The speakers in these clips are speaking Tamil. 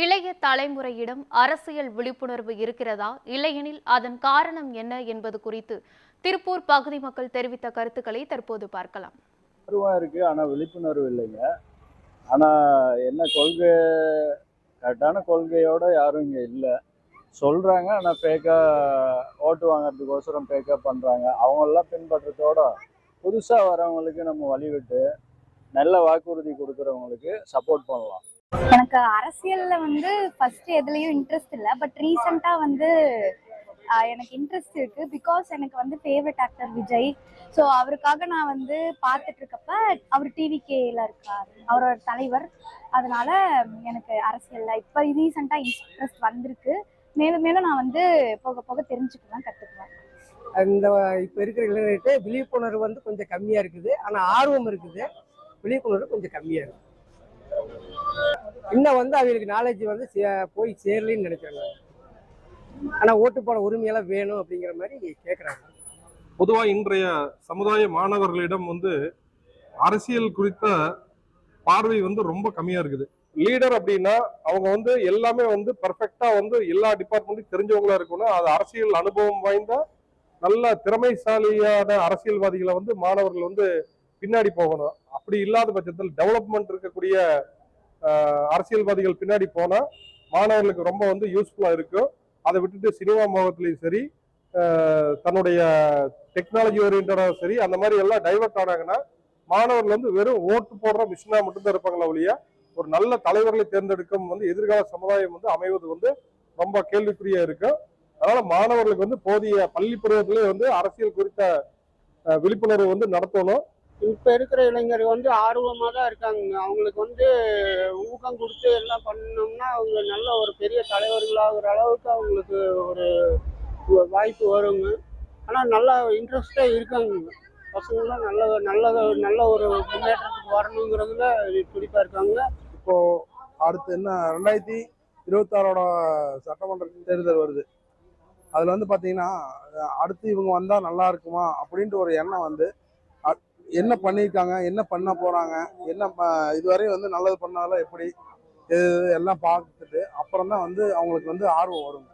இளைய தலைமுறையிடம் அரசியல் விழிப்புணர்வு இருக்கிறதா? இல்லையெனில் அதன் காரணம் என்ன என்பது குறித்து திருப்பூர் பகுதி மக்கள் தெரிவித்த கருத்துக்களை தற்போது பார்க்கலாம். இருக்கு ஆனா விழிப்புணர்வு இல்லைங்க. ஆனா என்ன கொள்கை கரெக்டான கொள்கையோட யாரும் இங்க இல்லை. சொல்றாங்க ஆனா ஃபேக்கா ஓட்டு வாங்குறதுக்கோசரம் ஃபேக்கா பண்றாங்க. அவங்களெல்லாம் பின்பற்றத்தோட புதுசா வரவங்களுக்கு நம்ம வழிவிட்டு நல்ல வாக்குறுதி கொடுக்குறவங்களுக்கு சப்போர்ட் பண்ணலாம். எனக்கு அரசியல்ல வந்து ஃபர்ஸ்ட் எதுலயும் இன்ட்ரெஸ்ட் இல்லை. பட் ரீசெண்டா வந்து எனக்கு இன்ட்ரெஸ்ட் இருக்கு. பிகாஸ் எனக்கு வந்து ஃபேவரட் ஆக்டர் விஜய். ஸோ அவருக்காக நான் வந்து பார்த்துட்டு இருக்கப்ப அவர் டிவிகேல இருக்கார். அவரோட தலைவர். அதனால எனக்கு அரசியல்ல இப்போ ரீசெண்டா இன்ட்ரெஸ்ட் வந்திருக்கு. மேலும் மேலும் நான் வந்து போக போக தெரிஞ்சுக்கலாம் கத்துக்குவேன். இந்த இப்போ இருக்கிற இளைஞர்கிட்ட விழிப்புணர்வு வந்து கொஞ்சம் கம்மியாக இருக்குது. ஆனால் ஆர்வம் இருக்குது. விழிப்புணர்வு கொஞ்சம் கம்மியாக இருக்குது இன்னும் வந்து அவங்களுக்கு நாலேஜ் வந்து சே- போய் சேரலன்னு நினைக்கிறாங்க ஆனால் ஓட்டு போட உரிமையெல்லாம் வேணும் அப்படிங்கிற மாதிரி கேட்குறாங்க பொதுவாக இன்றைய சமுதாய மாணவர்களிடம் வந்து அரசியல் குறித்த பார்வை வந்து ரொம்ப கம்மியாக இருக்குது. லீடர் அப்படின்னா அவங்க வந்து எல்லாமே வந்து பர்ஃபெக்டா வந்து எல்லா டிபார்ட்மெண்ட்டும் தெரிஞ்சவங்களா இருக்கணும். அது அரசியல் அனுபவம் வாய்ந்த நல்ல திறமைசாலியான அரசியல்வாதிகளை வந்து மாணவர்கள் வந்து பின்னாடி போகணும். அப்படி இல்லாத பட்சத்தில் டெவலப்மெண்ட் இருக்கக்கூடிய அரசியல்வாதிகள் பின்னாடி போனால் மாணவர்களுக்கு ரொம்ப வந்து யூஸ்ஃபுல்லாக இருக்கும். அதை விட்டுட்டு சினிமா மோகத்திலையும் சரி தன்னுடைய டெக்னாலஜி ஓரியன்டாக சரி அந்த மாதிரி எல்லாம் டைவர்ட் ஆனாங்கன்னா மாணவர்கள் வந்து வெறும் ஓட்டு போடுற மிஷினாக மட்டும்தான் இருப்பாங்களா ஒழிய ஒரு நல்ல தலைவர்களை தேர்ந்தெடுக்கும் வந்து எதிர்கால சமுதாயம் வந்து அமைவது வந்து ரொம்ப கேள்விக்குறியா இருக்கும். அதனால மாணவர்களுக்கு வந்து போதிய பள்ளி பருவத்திலே வந்து அரசியல் குறித்த விழிப்புணர்வு வந்து நடத்தணும். இப்போ இருக்கிற இளைஞர்கள் வந்து ஆர்வமாக தான் இருக்காங்க அவங்களுக்கு வந்து ஊக்கம் கொடுத்து எல்லாம் பண்ணோம்னா அவங்க நல்ல ஒரு பெரிய தலைவர்களாகிற அளவுக்கு அவங்களுக்கு ஒரு வாய்ப்பு வருங்க. ஆனால் நல்லா இன்ட்ரெஸ்டாக இருக்காங்க. பசங்களாம் நல்ல நல்ல நல்ல ஒரு முன்னேற்றத்துக்கு வரணுங்கிறதுல துடிப்பாக இருக்காங்க. இப்போ அடுத்து என்ன ரெண்டாயிரத்தி இருபத்தாறோட சட்டமன்ற தேர்தல் வருது. அதில் வந்து பார்த்தீங்கன்னா அடுத்து இவங்க வந்தால் நல்லா இருக்குமா அப்படின்ட்டு ஒரு எண்ணம் வந்து என்ன பண்ணியிருக்காங்க என்ன பண்ண போகிறாங்க என்ன இதுவரையும் வந்து நல்லது பண்ணாலும் எப்படி இது எல்லாம் பார்த்துட்டு அப்புறம் தான் வந்து அவங்களுக்கு வந்து ஆர்வம் வரும்.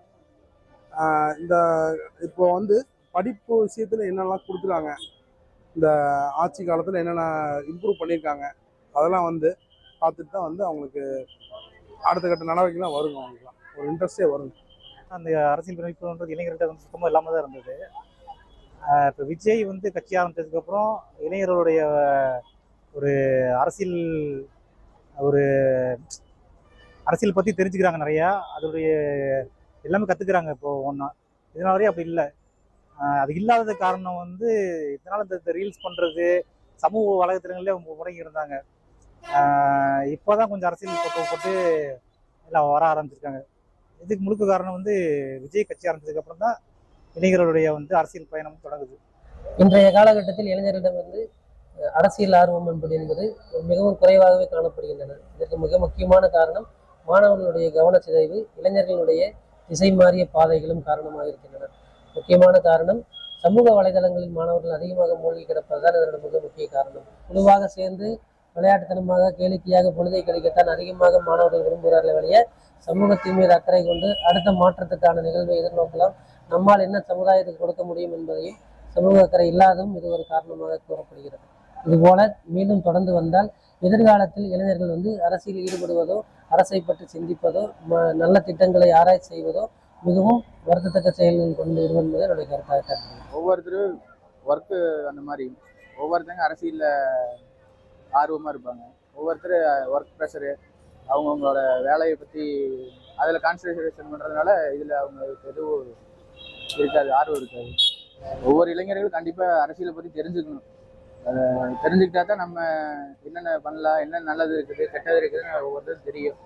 இந்த இப்போ வந்து படிப்பு விஷயத்தில் என்னெல்லாம் கொடுத்துருக்காங்க இந்த ஆட்சி காலத்தில் என்னென்ன இம்ப்ரூவ் பண்ணியிருக்காங்க அதெல்லாம் வந்து பார்த்துட்டு தான் வந்து அவங்களுக்கு அடுத்த கட்ட நடவடிக்கைலாம் வருங்க அவங்களுக்குலாம். ஒரு இன்ட்ரெஸ்டே வருங்க. அந்த அரசியல் விழிப்புணர்வு இளைஞர்கிட்ட வந்து சுத்தமாக இல்லாமல் தான் இருந்தது. இப்போ விஜய் வந்து கட்சி ஆரம்பித்ததுக்கப்புறம் இளைஞர்களுடைய ஒரு அரசியல் ஒரு அரசியல் பற்றி தெரிஞ்சுக்கிறாங்க நிறையா. அதோடைய எல்லாமே கற்றுக்குறாங்க இப்போ ஒன்றா இதனால் வரையும் அப்படி இல்லை. அது இல்லாதது காரணம் வந்து இதனால் இந்த ரீல்ஸ் பண்ணுறது சமூக வலைதளங்களே முடங்கி இருந்தாங்க. இப்போ தான் கொஞ்சம் அரசியல் போட்டு போட்டு எல்லாம் வர ஆரம்பிச்சிருக்காங்க. இதுக்கு முழுக்க காரணம் வந்து விஜய் கட்சி ஆரம்பிச்சதுக்கப்புறம் தான் இளைஞர்களுடைய வந்து அரசியல் பயணம் தொடங்குது. இன்றைய காலகட்டத்தில் இளைஞர்களிடம் வந்து அரசியல் ஆர்வம் என்பது என்பது மிகவும் குறைவாகவே காணப்படுகின்றன. இதற்கு மிக முக்கியமான காரணம் மாணவர்களுடைய கவனச்சிதைவு இளைஞர்களுடைய திசை மாறிய பாதைகளும் காரணமாக இருக்கின்றன. முக்கியமான காரணம் சமூக வலைதளங்களில் மாணவர்கள் அதிகமாக மூழ்கி கிடப்பதுதான் இதனோட மிக முக்கிய காரணம். குழுவாக சேர்ந்து விளையாட்டுத்தனமாக கேளிக்கையாக பொழுதை கழிக்கத்தான் அதிகமாக மாணவர்கள் விரும்புகிறார்கள் வழிய சமூகத்தின் மீது அக்கறை கொண்டு அடுத்த மாற்றத்துக்கான நிகழ்வை எதிர்நோக்கலாம். நம்மால் என்ன சமுதாயத்துக்கு கொடுக்க முடியும் என்பதையும் சமூக அக்கறை இல்லாததும் இது ஒரு காரணமாக கூறப்படுகிறது. இதுபோல மீண்டும் தொடர்ந்து வந்தால் எதிர்காலத்தில் இளைஞர்கள் வந்து அரசியல் ஈடுபடுவதோ அரசை பற்றி சிந்திப்பதோ ம- நல்ல திட்டங்களை ஆராய்ச்சி செய்வதோ மிகவும் வருத்தத்தக்க செயல்கள் கொண்டு இருக்கும் என்பது என்னுடைய கருத்தாக கருதுகிறேன். ஒவ்வொருத்தரும் ஒர்க்கு அந்த மாதிரி ஒவ்வொருத்தங்க அரசியலில் ஆர்வமாக இருப்பாங்க. ஒவ்வொருத்தர் ஒர்க் ப்ரெஷரு அவங்கவுங்களோட வேலையை பற்றி அதில் கான்சன்ட்ரேஷன் பண்ணுறதுனால இதில் அவங்களுக்கு எதுவும் இருக்காது ஆர்வம் இருக்காது. ஒவ்வொரு இளைஞர்களும் கண்டிப்பாக அரசியலை பற்றி தெரிஞ்சுக்கணும். அதை தெரிஞ்சுக்கிட்டா தான் நம்ம என்னென்ன பண்ணலாம் என்ன நல்லது இருக்குது கெட்டது இருக்குதுன்னு ஒவ்வொருத்தரும் தெரியும்.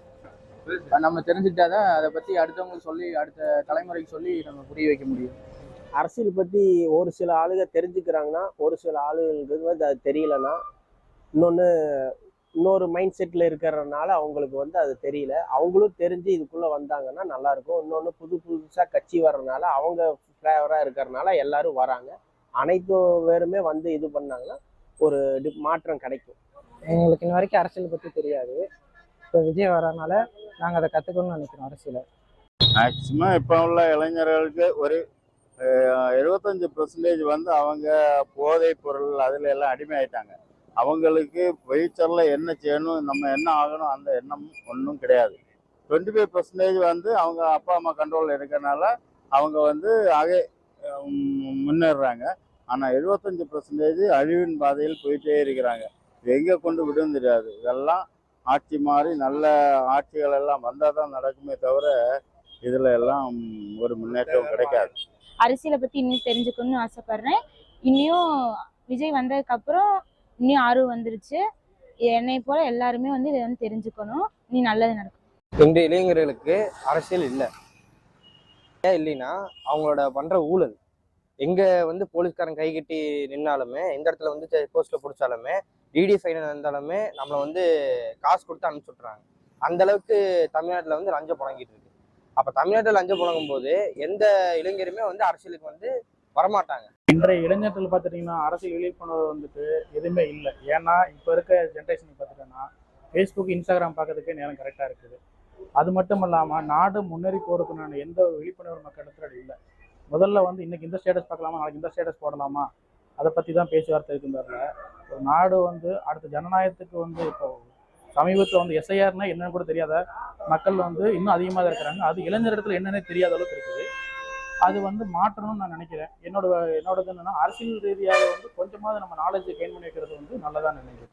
நம்ம தெரிஞ்சுக்கிட்டா தான் அதை பற்றி அடுத்தவங்களுக்கு சொல்லி அடுத்த தலைமுறைக்கு சொல்லி நம்ம புரிய வைக்க முடியும். அரசியல் பற்றி ஒரு சில ஆளுங்க தெரிஞ்சுக்கிறாங்கன்னா ஒரு சில ஆளுங்களுக்கு வந்து அது தெரியலன்னா இன்னொன்று இன்னொரு மைண்ட் செட்டில் இருக்கிறதுனால அவங்களுக்கு வந்து அது தெரியல. அவங்களும் தெரிஞ்சு இதுக்குள்ளே வந்தாங்கன்னா நல்லாயிருக்கும். இன்னொன்று புது புதுசாக கட்சி வர்றதுனால அவங்க ஃப்ளேவராக இருக்கிறதுனால எல்லாரும் வராங்க. அனைத்து பேருமே வந்து இது பண்ணாங்கன்னா ஒரு மாற்றம் கிடைக்கும். எங்களுக்கு இன்ன வரைக்கும் அரசியல் பற்றி தெரியாது. இப்போ விஜய் வரனால நாங்கள் அதை கற்றுக்கணும்னு நினைக்கிறோம் அரசியலை. மேக்சிமம் இப்போ உள்ள இளைஞர்களுக்கு ஒரு எழுபத்தஞ்சு பெர்சன்டேஜ் வந்து அவங்க போதைப் பொருள் அதில் எல்லாம் அடிமையாயிட்டாங்க. அவங்களுக்கு ஃபியூச்சரில் என்ன செய்யணும் நம்ம என்ன ஆகணும் அந்த எண்ணம் ஒன்றும் கிடையாது. டுவெண்ட்டி ஃபைவ் பர்சன்டேஜ் வந்து அவங்க அப்பா அம்மா கண்ட்ரோலில் இருக்கிறனால அவங்க வந்து ஆகே முன்னேறுறாங்க. ஆனால் எழுபத்தஞ்சு பர்சன்டேஜ் அழிவின் பாதையில் போயிட்டே இருக்கிறாங்க. இது எங்கே கொண்டு விடும் தெரியாது. இதெல்லாம் ஆட்சி மாறி நல்ல ஆட்சிகள் எல்லாம் வந்தால் தான் நடக்குமே தவிர இதில் எல்லாம் ஒரு முன்னேற்றம் கிடைக்காது. அரசியலை பத்தி இன்னும் தெரிஞ்சுக்கணும்னு ஆசைப்படுறேன். இன்னும் விஜய் வந்ததுக்கப்புறம் இன்னும் ஆர்வம் வந்துருச்சு. என்னை போல எல்லாருமே வந்து இதை வந்து தெரிஞ்சுக்கணும். நீ நல்லது நடக்கும். எந்த இளைஞர்களுக்கு அரசியல் இல்லை. ஏன் இல்லைன்னா அவங்களோட பண்ற ஊழல். எங்க வந்து போலீஸ்காரன் கை கட்டி நின்னாலுமே எந்த இடத்துல வந்து போஸ்ட்ல பிடிச்சாலுமே டிடி ஃபைன் இருந்தாலுமே நம்மளை வந்து காசு கொடுத்து அனுப்பிச்சு விட்றாங்க அந்த அளவுக்கு தமிழ்நாட்டில் வந்து லஞ்சம் புழங்கிட்டு இருக்கு. அப்ப தமிழ்நாட்டில் லஞ்சம் புழங்கும் போது எந்த இளைஞருமே வந்து அரசியலுக்கு வந்து வரமாட்டாங்க. இன்றைய இளைஞர்கள் பார்த்துட்டிங்கன்னா அரசியல் விழிப்புணர்வு வந்துட்டு எதுவுமே இல்லை. ஏன்னா இப்போ இருக்க ஜென்ரேஷனுக்கு பார்த்துட்டோன்னா ஃபேஸ்புக் இன்ஸ்டாகிராம் பார்க்கறதுக்கே நேரம் கரெக்டாக இருக்குது. அது மட்டும் இல்லாமல் நாடு முன்னேறி போகிறதுக்குண்டான எந்த ஒரு விழிப்புணர்வு மக்களிடத்துல இல்லை. முதல்ல வந்து இன்னைக்கு இந்த ஸ்டேட்டஸ் பார்க்கலாமா? நாளைக்கு இந்த ஸ்டேட்டஸ் போடலாமா? அதை பற்றி தான் பேச்சுவார்த்தை இருக்குன்னு ஒரு நாடு வந்து அடுத்த ஜனநாயகத்துக்கு வந்து இப்போ சமீபத்தில் வந்து எஸ்ஐஆர்னா என்னன்னு கூட தெரியாத மக்கள் வந்து இன்னும் அதிகமாக தான் இருக்கிறாங்க. அது இளைஞர் இடத்துல என்னன்னே தெரியாத அளவுக்கு இருக்குது. அது வந்து மாற்றணும்னு நான் நினைக்கிறேன். என்னோட என்னோடது என்னன்னா அரசியல் ரீதியாக வந்து கொஞ்சமாவது நம்ம நாலேஜ் கெயின் பண்ணி வைக்கிறது வந்து நல்லதான் நினைக்கிறேன்.